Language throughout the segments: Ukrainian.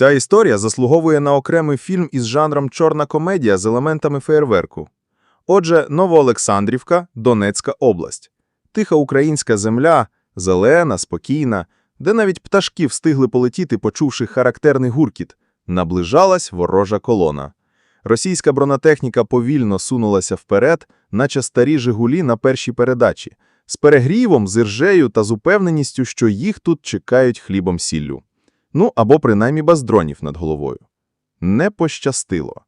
Ця історія заслуговує на окремий фільм із жанром чорна комедія з елементами феєрверку. Отже, Новоолександрівка, Донецька область. Тиха українська земля, зелена, спокійна, де навіть пташки встигли полетіти, почувши характерний гуркіт. Наближалась ворожа колона. Російська бронетехніка повільно сунулася вперед, наче старі «Жигулі» на першій передачі, з перегрівом, з іржею та з упевненістю, що їх тут чекають хлібом-сіллю. Ну, або принаймні без дронів над головою. Не пощастило.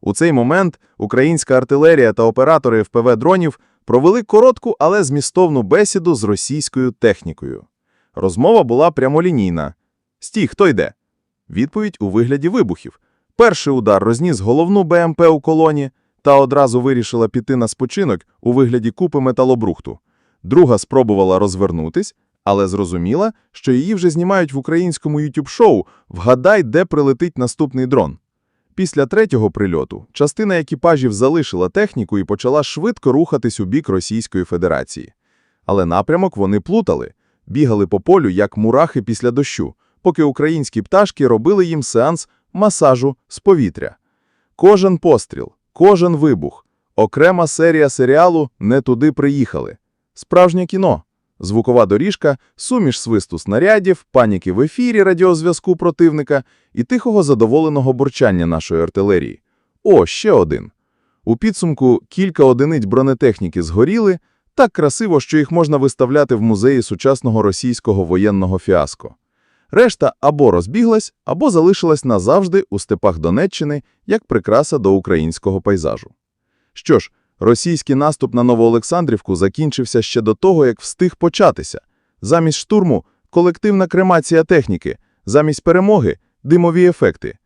У цей момент українська артилерія та оператори ФПВ-дронів провели коротку, але змістовну бесіду з російською технікою. Розмова була прямолінійна. «Стій, хто йде?» Відповідь у вигляді вибухів. Перший удар розніс головну БМП у колоні та одразу вирішила піти на спочинок у вигляді купи металобрухту. Друга спробувала розвернутись, але зрозуміла, що її вже знімають в українському YouTube-шоу «Вгадай, де прилетить наступний дрон». Після третього прильоту частина екіпажів залишила техніку і почала швидко рухатись у бік Російської Федерації. Але напрямок вони плутали, бігали по полю, як мурахи після дощу, поки українські пташки робили їм сеанс масажу з повітря. Кожен постріл, кожен вибух, окрема серія серіалу «Не туди приїхали». Справжнє кіно. Звукова доріжка, суміш свисту снарядів, паніки в ефірі радіозв'язку противника і тихого задоволеного бурчання нашої артилерії. О, ще один. У підсумку кілька одиниць бронетехніки згоріли, так красиво, що їх можна виставляти в музеї сучасного російського воєнного фіаско. Решта або розбіглась, або залишилась назавжди у степах Донеччини як прикраса до українського пейзажу. Що ж, російський наступ на Новоолександрівку закінчився ще до того, як встиг початися. Замість штурму – колективна кремація техніки, замість перемоги – димові ефекти.